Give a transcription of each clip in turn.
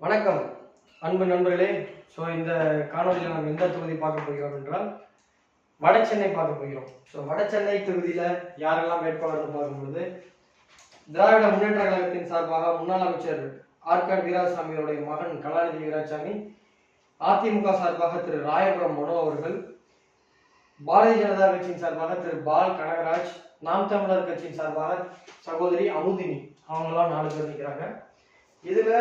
வணக்கம் அன்பு நண்பர்களே. ஸோ இந்த காணொலியில் நம்ம எந்த தொகுதி பார்க்க போகிறோம் என்றால் வடசென்னை பார்க்க போகிறோம். ஸோ வடசென்னை தொகுதியில் யாரெல்லாம் வேட்பாளர்னு பார்க்கும்பொழுது திராவிட முன்னேற்ற கழகத்தின் சார்பாக முன்னாள் அமைச்சர் ஆற்காடு வீராசாமியோடைய மகன் கலாநிதி வீராசாமி அதிமுக சார்பாக திரு ராயபுரம் மனோ அவர்கள் பாரதிய ஜனதா கட்சியின் சார்பாக திரு பால் கனகராஜ் நாம் தமிழர் கட்சியின் சார்பாக சகோதரி அமுதினி அவங்களாம் நாலு பேர் நிற்கிறாங்க இதுல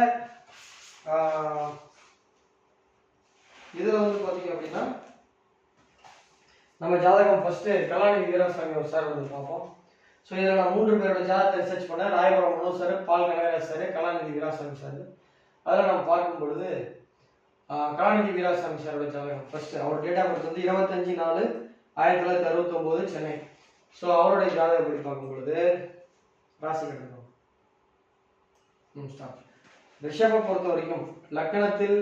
இதில் வந்து பார்த்தீங்க அப்படின்னா நம்ம ஜாதகம் ஃபஸ்ட்டு கலாநிதி வீராசாமி ஒரு சார் வந்து பார்ப்போம். ஸோ இதில் நான் மூன்று பேரோட ஜாதகத்தை ரிசர்ச் பண்ணேன். Royapuram Mano sir Paul Kanagaraj sir Kalanidhi Veerasamy sir அதில் நம்ம பார்க்கும் பொழுது கலாநிதி வீராசாமி சாரோட ஜாதகம் ஃபஸ்ட்டு அவர் டேட் ஆஃப் பர்த் வந்து இருபத்தஞ்சு நாலு ஆயிரத்தி தொள்ளாயிரத்தி அறுபத்தொம்போது சென்னை. ஸோ அவருடைய ஜாதகம் படி பார்க்கும் பொழுது ராசி கட்டணம். ம் ஸ்டாப் ரிஷபம் பொறுத்த வரைக்கும் லக்கணத்தில்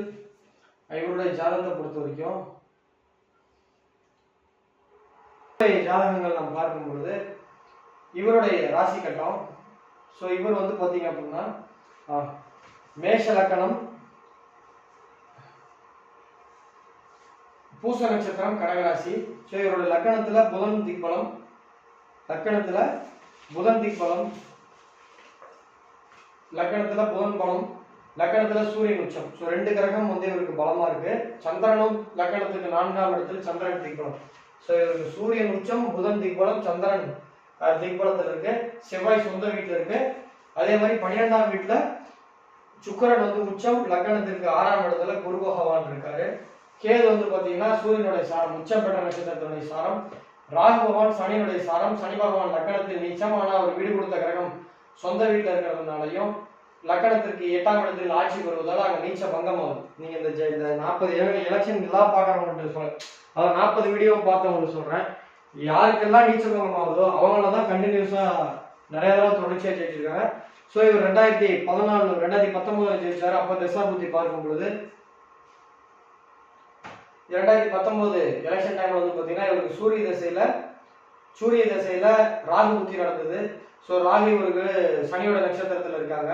இவருடைய ஜாதகத்தை பொறுத்த வரைக்கும் ஜாதகங்கள் நம்ம பார்க்கும் பொழுது இவருடைய ராசி கட்டம். ஸோ இவர் வந்து பார்த்தீங்க அப்படின்னா மேஷ லக்கணம் பூச நட்சத்திரம் கடகராசி. ஸோ இவருடைய லக்கணத்துல புதன் திக்பலம் லக்கணத்துல புதன் திக்பலம் லக்கணத்துல புதன் பலம் லக்கணத்துல சூரியன் உச்சம். ஸோ ரெண்டு கிரகம் வந்து இவருக்கு பலமா இருக்கு. சந்திரனும் லக்கணத்துக்கு நான்காம் இடத்துல சந்திரன் திக்பலம். ஸோ இவருக்கு சூரியன் உச்சம் புதன் திக்பலம் சந்திரன் திக்பலத்தில் திக்பலத்துல இருக்கு. செவ்வாய் சொந்த வீட்டுல இருக்கு. அதே மாதிரி பன்னிரெண்டாம் வீட்டுல சுக்கிரன் வந்து உச்சம் லக்கணத்திற்கு ஆறாம் இடத்துல குரு பகவான் இருக்காரு. கேது வந்து பாத்தீங்கன்னா சூரியனுடைய சாரம் உச்சம் பெற்ற நட்சத்திரத்தினுடைய சாரம். ராகு பகவான் சனியுடைய சாரம். சனி பகவான் லக்கணத்தில் நீச்சம் அவர் வீடு கொடுத்த கிரகம். சொந்த வீட்டில் இருக்கிறதுனாலையும் லக்கணத்திற்கு எட்டாம் இடத்தில் ஆட்சி வருவதால் அங்கே நீச்ச பங்கம் நீங்கள் இந்த ஜெ- இந்த நாற்பது எலெக்ஷன் எல்லாம் பார்க்குறவங்கள்ட்ட சொல்ல அதாவது நாற்பது வீடியோ பார்த்தவங்களுக்கு சொல்கிறேன் யாருக்கெல்லாம் நீச்ச பங்கம் ஆகுதோ அவங்கள தான் கண்டினியூஸாக நிறைய தடவை தொடர்ச்சியாக ஜெயிச்சிருக்காங்க. ஸோ இவர் ரெண்டாயிரத்தி பதினாலு ரெண்டாயிரத்தி பத்தொன்பதுல ஜெயிச்சார். அப்போ தசாபுத்தி பார்க்கும் பொழுது இரண்டாயிரத்தி பத்தொன்பது எலெக்ஷன் டைம்ல வந்து பார்த்தீங்கன்னா இவருக்கு சூரிய தசையில் சூரிய தசையில் ராகு புத்தி நடந்தது. ஸோ ராகு இவருக்கு சனியோட நட்சத்திரத்தில் இருக்காங்க.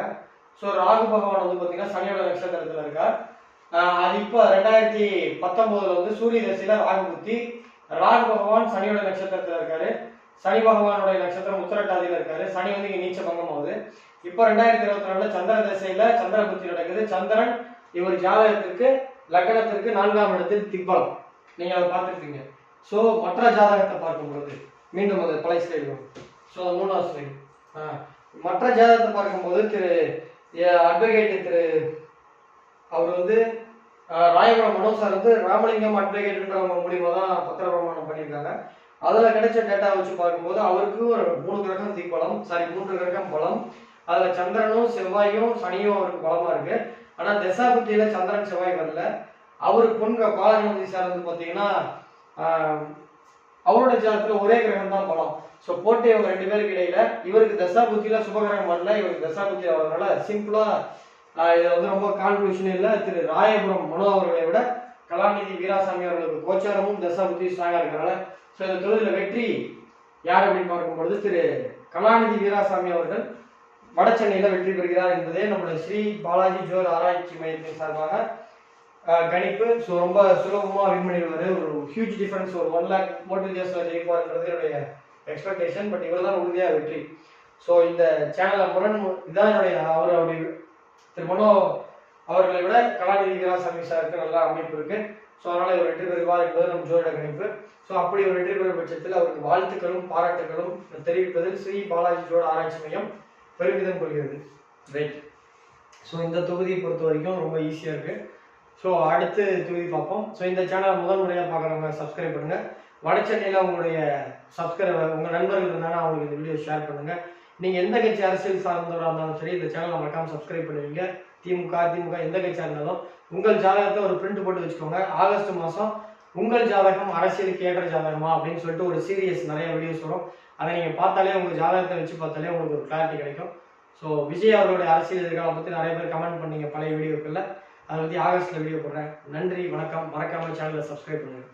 ஸோ ராகு பகவான் வந்து பார்த்தீங்கன்னா சனியோட நட்சத்திரத்தில் இருக்கார். அது இப்போ ரெண்டாயிரத்தி பத்தொம்போதுல வந்து சூரிய தசையில் ராகு புத்தி. ராகு பகவான் சனியோட நட்சத்திரத்தில் இருக்காரு. சனி பகவானுடைய நட்சத்திரம் உத்தரட்டாதியில் இருக்காரு. சனி வந்து இங்கே நீச்ச பங்கம் ஆகுது. இப்போ ரெண்டாயிரத்தி இருபத்தி நாலில் சந்திர தசையில் சந்திர புத்தி நடக்குது. சந்திரன் இவர் ஜாதகத்திற்கு லக்னத்திற்கு நான்காம் இடத்தில் திக்பலம் நீங்கள் அதை பார்த்துருக்கீங்க ஸோ மற்ற ஜாதகத்தை பார்க்கும் பொழுது மீண்டும் அது பழைய ஸ்லைடு ஸோ மூணாவது ஸ்லைடு. மற்ற ஜாதகத்தை பார்க்கும்போது திரு அட்வொகேட் திரு அவர் வந்து ராயபுரம் மனோ சார் வந்து ராமலிங்கம் அட்வொகேட்ன்றவங்க மூலியமா தான் பத்திர பிரமாணம் பண்ணியிருக்காங்க. அதில் கிடைச்ச டேட்டா வச்சு பார்க்கும்போது அவருக்கு ஒரு மூணு கிரகம் தீப்பலம் சாரி மூன்று கிரகம் பலம். அதில் சந்திரனும் செவ்வாயும் சனியும் அவருக்கு பலமாக இருக்கு. ஆனால் தசாபுத்தியில சந்திரன் செவ்வாய் வரல. அவருக்கு பொன் பாலகணபதி சார் வந்து பார்த்தீங்கன்னா அவரோட ஜாதத்துல ஒரே கிரகம் தான் பலம். ஸோ போட்டு இவங்க ரெண்டு பேருக்கு இடையில இவருக்கு தசாபுத்தியில சுபகிரகம் வரல இவருக்கு தசாபுத்தி வரதுனால சிம்பிளா இதை வந்து ரொம்ப கான்ட்ரிபியூஷன் இல்லை. திரு ராயபுரம் மனோ அவர்களை விட கலாநிதி வீராசாமி அவர்களுக்கு கோச்சாரமும் தசாபுத்தி ஸ்ட்ராங்கா இருக்கிறனால ஸோ இந்த தொழில வெற்றி யார் அப்படின்னு பார்க்கும்பொழுது திரு கலாநிதி வீராசாமி அவர்கள் வட சென்னையில வெற்றி பெறுகிறார் என்பதே நம்முடைய ஸ்ரீ பாலாஜி ஜோர் ஆராய்ச்சி மையத்தின் சார்பாக கணிப்பு. ஸோ ரொம்ப சுலபமாக வின் பண்ணிடுவாரு. ஒரு ஹியூஜ் டிஃபரன்ஸ் ஒரு ஒன் லேக் மோட்டிவ் ஜேஸில் ஜெயிப்பாருன்றது என்னுடைய எக்ஸ்பெக்டேஷன் பட் இவர் தான் உறுதியாக வெற்றி. ஸோ இந்த சேனலை முரண் இதுதான் என்னுடைய அவர் அப்படி திரு மனோ அவர்களை விட கலாநிதி வீராசாமி சாருக்கு நல்ல அமைப்பு இருக்கு. ஸோ அதனால் இவர் வெற்றி பெறுவார் என்பது நம் ஜோதிட கணிப்பு. ஸோ அப்படி ஒரு வெற்றி பெறும் பட்சத்தில் அவருக்கு வாழ்த்துக்களும் பாராட்டுகளும் தெரிவிப்பதில் ஸ்ரீ பாலாஜி ஜோட ஆராய்ச்சி மையம் பெருமிதம் கொள்கிறது. ரைட் ஸோ இந்த தொகுதியை பொறுத்த வரைக்கும் ரொம்ப ஈஸியாக இருக்குது ஸோ அடுத்து தொகுதி பார்ப்போம். ஸோ இந்த சேனலை முதல் முறையாக பார்க்குறவங்க சப்ஸ்கிரைப் பண்ணுங்கள் வட சென்னையில் உங்களுடைய சப்ஸ்கிரைபர் உங்கள் நண்பர்கள் இருந்தாலும் அவங்களுக்கு இந்த வீடியோ ஷேர் பண்ணுங்கள் நீங்கள் எந்த கட்சி அரசியல் சார்ந்தவராக இருந்தாலும் சரி இந்த சேனலை மறக்காமல் சப்ஸ்கிரைப் பண்ணுவீங்க. திமுக அதிமுக எந்த கட்சியாக இருந்தாலும் உங்கள் ஜாதகத்தை ஒரு பிரிண்ட் போட்டு வச்சுக்கோங்க. ஆகஸ்ட் மாதம் உங்கள் ஜாதகம் அரசியலுக்கு ஏற்ற ஜாதகமா அப்படின்னு சொல்லிட்டு ஒரு சீரியஸ் நிறைய வீடியோஸ் வரும். அதை நீங்கள் பார்த்தாலே உங்கள் ஜாதகத்தை வச்சு பார்த்தாலே உங்களுக்கு ஒரு கிளாரிட்டி கிடைக்கும். ஸோ விஜய் அவர்களுடைய அரசியல் எதிர்காலம் பற்றி நிறைய பேர் கமெண்ட் பண்ணீங்க பழைய வீடியோக்களில். அதை பற்றி ஆகஸ்ட்டில் வீடியோ போடுறேன். நன்றி வணக்கம். மறக்காம சேனலை சப்ஸ்கிரைப் பண்ணுங்க.